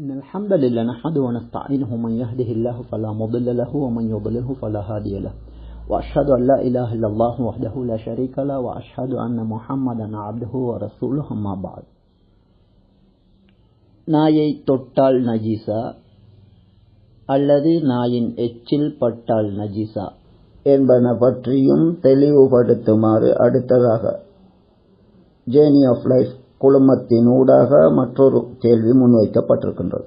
إن الحمد لله نحمده ونستعينه من يهده الله فلا مضل له ومن يضلله فلا هادي له. وأشهد أن لا إله إلا الله وحده لا شريك له وأشهد أن محمدا عبده ورسوله أما بعد. நாயை தொட்டால் நஜீசா அல்லது நாயின் எச்சில் பட்டால் நஜீசா என்பன பற்றியும் தெளிவுபடுத்துமாறு அடுத்ததாக ஜேர்னி ஆஃப் லைஃப் குழுமத்தின் ஊடாக மற்றொரு கேள்வி முன்வைக்கப்பட்டிருக்கின்றது.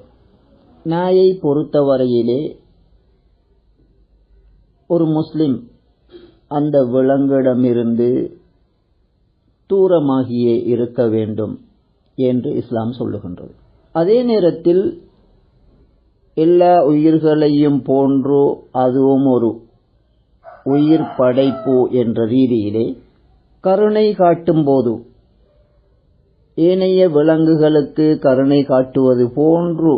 நாயை பொறுத்தவரையிலே ஒரு முஸ்லிம் அந்த விலங்கிடமிருந்து தூரமாகியே இருக்க வேண்டும் என்று இஸ்லாம் சொல்லுகின்றது. அதே நேரத்தில் எல்லா உயிர்களையும் போன்று அதுவும் ஒரு உயிர் படைப்பு என்ற ரீதியிலே கருணை காட்டும் போது ஏனைய விலங்குகளுக்கு கருணை காட்டுவது போன்று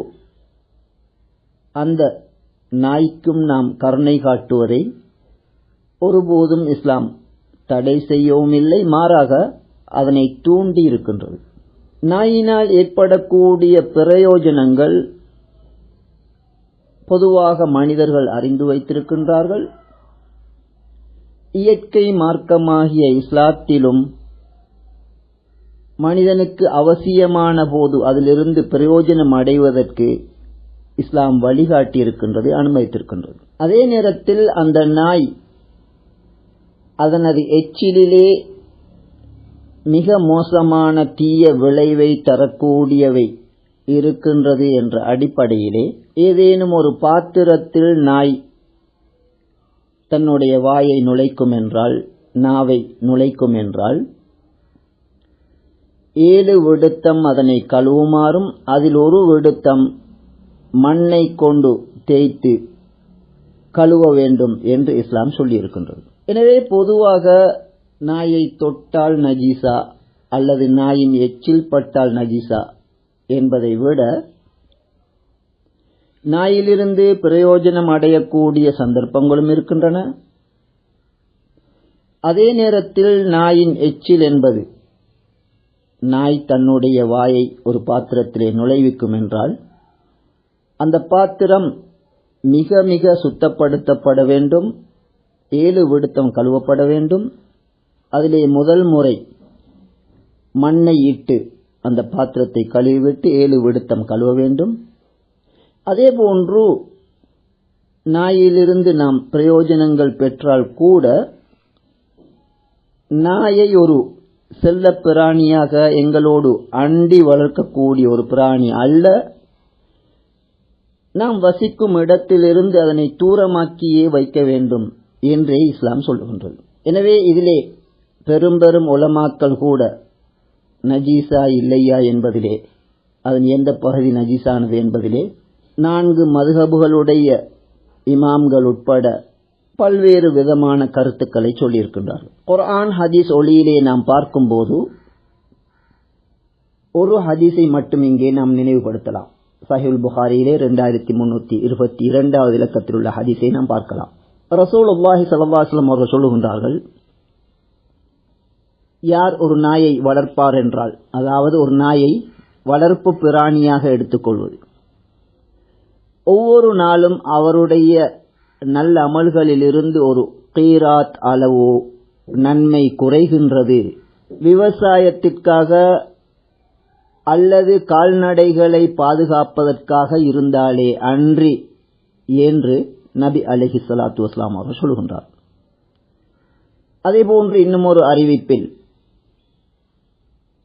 அந்த நாய்க்கும் நாம் கருணை காட்டுவதை ஒருபோதும் இஸ்லாம் தடை செய்யவும் இல்லை மாறாக அதனை தூண்டி இருக்கின்றது. நாயினால் ஏற்படக்கூடிய பிரயோஜனங்கள் பொதுவாக மனிதர்கள் அறிந்து வைத்திருக்கின்றார்கள். இயற்கை மார்க்கமாகிய இஸ்லாத்திலும் மனிதனுக்கு அவசியமான போது அதிலிருந்து பிரயோஜனம் அடைவதற்கு இஸ்லாம் வழிகாட்டி இருக்கின்றது அனுமதித்திருக்கின்றது. அதே நேரத்தில் அந்த நாய் அதனது எச்சிலே மிக மோசமான தீய விளைவை தரக்கூடியவை இருக்கின்றது என்ற அடிப்படையிலே ஏதேனும் ஒரு பாத்திரத்தில் நாய் தன்னுடைய வாயை நுழைக்கும் என்றால் நாவை நுழைக்கும் என்றால் ஏழு விடுத்தம் அதனை கழுவுமாறும் அதில் ஒரு விடுத்தம் மண்ணை கொண்டு தேய்த்து கழுவ வேண்டும் என்று இஸ்லாம் சொல்லியிருக்கின்றது. எனவே பொதுவாக நாயை தொட்டால் நஜீசா அல்லது நாயின் எச்சில் பட்டால் நஜீசா என்பதை விட நாயிலிருந்து பிரயோஜனம் அடையக்கூடிய சந்தர்ப்பங்களும் இருக்கின்றன. அதே நேரத்தில் நாயின் எச்சில் என்பது நாய் தன்னுடைய வாயை ஒரு பாத்திரத்திலே நுழைவிக்கும் என்றால் அந்த பாத்திரம் மிக மிக சுத்தப்படுத்தப்பட வேண்டும் ஏழு விடுத்தம் கழுவப்பட வேண்டும் அதிலே முதல் முறை மண்ணை இட்டு அந்த பாத்திரத்தை கழுவிவிட்டு ஏழு விடுத்தம் கழுவ வேண்டும். அதே போன்று நாயிலிருந்து நாம் பிரயோஜனங்கள் பெற்றால் கூட நாயை ஒரு செல்ல பிராணியாக எங்களோடு அண்டி வளர்க்கக்கூடிய ஒரு பிராணி அல்ல. நாம் வசிக்கும் இடத்திலிருந்து அதனை தூரமாக்கியே வைக்க வேண்டும் என்றே இஸ்லாம் சொல்லுகின்றது. எனவே இதிலே பெரும் பெரும் உலமாக்கள் கூட நஜீசா இல்லையா என்பதிலே அதன் எந்த பகுதி நஜீசானது என்பதிலே நான்கு மதுகபுகளுடைய இமாம்கள் உட்பட பல்வேறு விதமான கருத்துக்களை சொல்லியிருக்கின்றார்கள். குர்ஆன் ஹதீஸ் ஒளியிலே நாம் பார்க்கும்போது ஒரு ஹதீஸை மட்டும் இங்கே நாம் நினைவுபடுத்தலாம். சஹில் புகாரியிலே இரண்டாயிரத்தி முன்னூத்தி இருபத்தி இரண்டாவது இலக்கத்தில் உள்ள ஹதீஸை நாம் பார்க்கலாம். ரசூல் அல்லாஹி சலவாஸ்லம் அவர்கள் சொல்லுகின்றார்கள் யார் ஒரு நாயை வளர்ப்பார் என்றால் அதாவது ஒரு நாயை வளர்ப்பு பிராணியாக எடுத்துக்கொள்வது. ஒவ்வொரு நாளும் அவருடைய நல்ல அமல்களிலிருந்து ஒரு கீராத் அளவோ நன்மை குறைகின்றது. விவசாயத்திற்காக அல்லது கால்நடைகளை பாதுகாப்பதற்காக இருந்தாலே அன்றி என்று நபி அலஹி சலாத்து வஸ்லாம் அவர்கள் சொல்கின்றார் அதேபோன்று இன்னும் ஒரு அறிவிப்பில்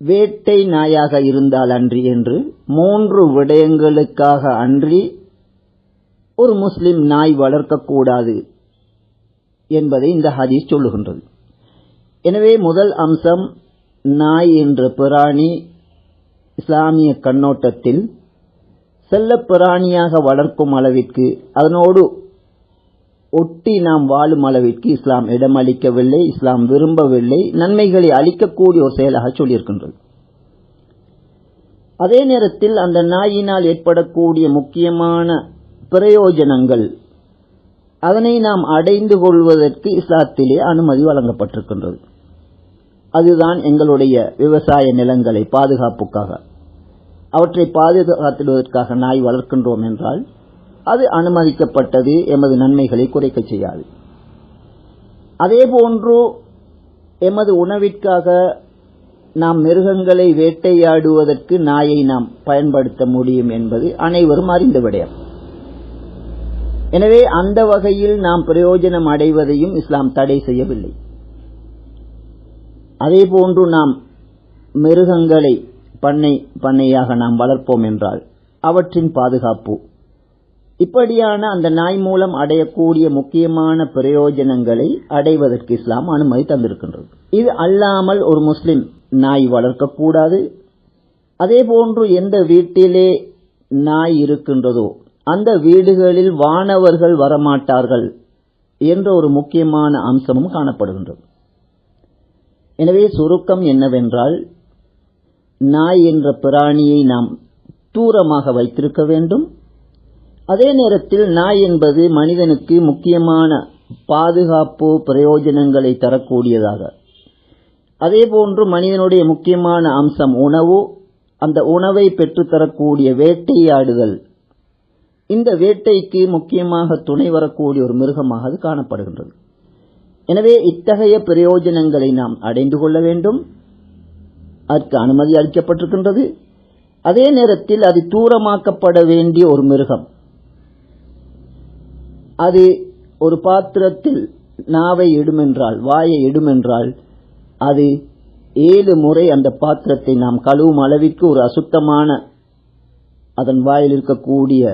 வேட்டை நாயாக இருந்தால் அன்றி என்று மூன்று விடயங்களுக்காக அன்றி ஒரு முஸ்லிம் நாய் வளர்க்கக்கூடாது என்பதை இந்த ஹதீஸ் சொல்லுகின்றது. எனவே முதல் அம்சம் நாய் என்ற பிராணி இஸ்லாமிய கண்ணோட்டத்தில் செல்ல பிராணியாக வளர்க்கும் அளவிற்கு அதனோடு ஒட்டி நாம் வாழும் அளவிற்கு இஸ்லாம் இடமளிக்கவில்லை இஸ்லாம் விரும்பவில்லை நன்மைகளை அளிக்கக்கூடிய ஒரு செயலாக சொல்லியிருக்கின்றது. அதே நேரத்தில் அந்த நாயினால் ஏற்படக்கூடிய முக்கியமான பிரயோஜனங்கள். அதனை நாம் அடைந்து கொள்வதற்கு இஸ்லாத்திலே அனுமதி வழங்கப்பட்டிருக்கின்றது. அதுதான் எங்களுடைய விவசாய நிலங்களை பாதுகாப்புக்காக. அவற்றை பாதுகாத்திடுவதற்காக நாய் வளர்க்கின்றோம் என்றால் அது அனுமதிக்கப்பட்டது எமது நன்மைகளை குறைக்க செய்யாது. அதேபோன்று எமது உணவிற்காக நாம் மிருகங்களை வேட்டையாடுவதற்கு நாயை நாம் பயன்படுத்த முடியும் என்பது அனைவரும் அறிந்த விடயம். எனவே அந்த வகையில் நாம் பிரயோஜனம் அடைவதையும் இஸ்லாம் தடை செய்யவில்லை. அதேபோன்று நாம் மிருகங்களை பண்ணை பண்ணையாக நாம் வளர்ப்போம் என்றால் அவற்றின் பாதுகாப்பு. இப்படியான அந்த நாய் மூலம் அடையக்கூடிய முக்கியமான பிரயோஜனங்களை அடைவதற்கு இஸ்லாம் அனுமதி தந்திருக்கின்றது. இது அல்லாமல் ஒரு முஸ்லிம் நாய் வளர்க்கக்கூடாது. அதேபோன்று எந்த வீட்டிலே நாய் இருக்கின்றதோ அந்த வீடுகளில் வானவர்கள் வரமாட்டார்கள் என்ற ஒரு முக்கியமான அம்சமும் காணப்படுகின்றது. எனவே சுருக்கம் என்னவென்றால் நாய் என்ற பிராணியை நாம் தூரமாக வைத்திருக்க வேண்டும். அதே நேரத்தில் நாய் என்பது மனிதனுக்கு முக்கியமான பாதுகாப்பு பிரயோஜனங்களை தரக்கூடியதாக. அதேபோன்று மனிதனுடைய முக்கியமான அம்சம் உணவு. அந்த உணவை பெற்றுத்தரக்கூடிய வேட்டையாடுதல் இந்த வேட்டைக்கு முக்கியமாக துணை வரக்கூடிய ஒரு மிருகமாக அது காணப்படுகின்றது. எனவே இத்தகைய பிரயோஜனங்களை நாம் அடைந்து கொள்ள வேண்டும். அதற்கு அனுமதி அளிக்கப்பட்டிருக்கின்றது. அதே நேரத்தில் அது தூரமாக்கப்பட வேண்டிய ஒரு மிருகம். அது ஒரு பாத்திரத்தில் நாவை இடுமென்றால் வாயை இடுமென்றால் அது ஏழு முறை அந்த பாத்திரத்தை நாம் கழுவும் அளவிற்கு ஒரு அசுத்தமான அதன் வாயில் இருக்கக்கூடிய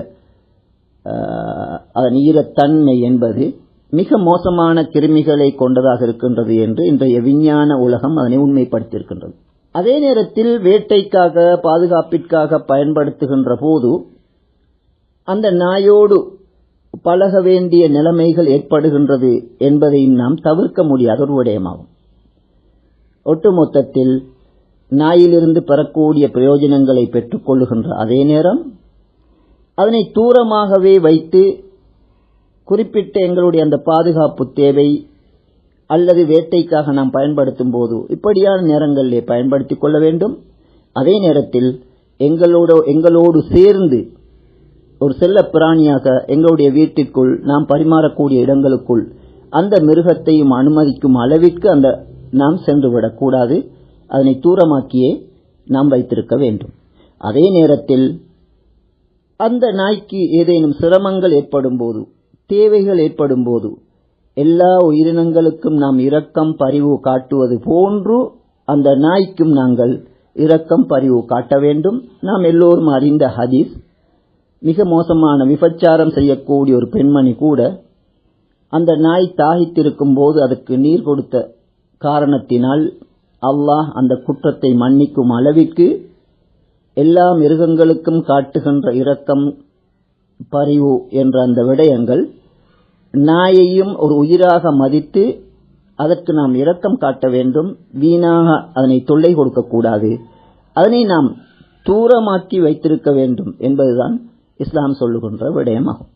அதன் ஈரத்தன்மை என்பது மிக மோசமான கிருமிகளை கொண்டதாக இருக்கின்றது என்று இன்றைய விஞ்ஞான உலகம் அதனை உண்மைப்படுத்தியிருக்கின்றது. அதே நேரத்தில் வேட்டைக்காக பாதுகாப்பிற்காக பயன்படுத்துகின்ற போது அந்த நாயோடு பழக வேண்டிய நிலைமைகள் ஏற்படுகின்றது என்பதையும் நாம் தவிர்க்க முடியாத ஒரு விடயமாகும். ஒட்டுமொத்தத்தில் நாயிலிருந்து பெறக்கூடிய பிரயோஜனங்களை பெற்றுக்கொள்ளுகின்ற அதே நேரம் அதனை தூரமாகவே வைத்து குறிப்பிட்ட எங்களுடைய அந்த பாதுகாப்பு தேவை அல்லது வேட்டைக்காக நாம் பயன்படுத்தும் போது இப்படியான நேரங்களிலே பயன்படுத்தி கொள்ள வேண்டும். அதே நேரத்தில் எங்களோட எங்களோடு சேர்ந்து ஒரு செல்ல பிராணியாக எங்களுடைய வீட்டிற்குள் நாம் பரிமாறக்கூடிய இடங்களுக்குள் அந்த மிருகத்தையும் அனுமதிக்கும் அளவிற்கு அந்த நாம் சென்றுவிடக்கூடாது அதனை தூரமாக்கியே நாம் வைத்திருக்க வேண்டும். அதே நேரத்தில் அந்த நாய்க்கு ஏதேனும் சிரமங்கள் ஏற்படும் போது தேவைகள் ஏற்படும் போது எல்லா உயிரினங்களுக்கும் நாம் இரக்கம் பரிவு காட்டுவது போன்று அந்த நாய்க்கும் நாங்கள் இரக்கம் பரிவு காட்ட வேண்டும். நாம் எல்லோரும் அறிந்த ஹதீஸ். மிக மோசமான விபச்சாரம் செய்யக்கூடிய ஒரு பெண்மணி கூட அந்த நாய் தாகித்திருக்கும் போது அதுக்கு நீர் கொடுத்த காரணத்தினால் அல்லாஹ் அந்த குற்றத்தை மன்னிக்கும் அளவிற்கு எல்லா மிருகங்களுக்கும் காட்டுகின்ற இரக்கம் பரிவு என்ற அந்த விடயங்கள் நாயையும் ஒரு உயிராக மதித்து அதற்கு நாம் இரக்கம் காட்ட வேண்டும். வீணாக அதனை தொல்லை கொடுக்கக்கூடாது. அதனை நாம் தூரமாக்கி வைத்திருக்க வேண்டும் என்பதுதான் இஸ்லாம் சொல்லுகின்ற விடயமாகும்.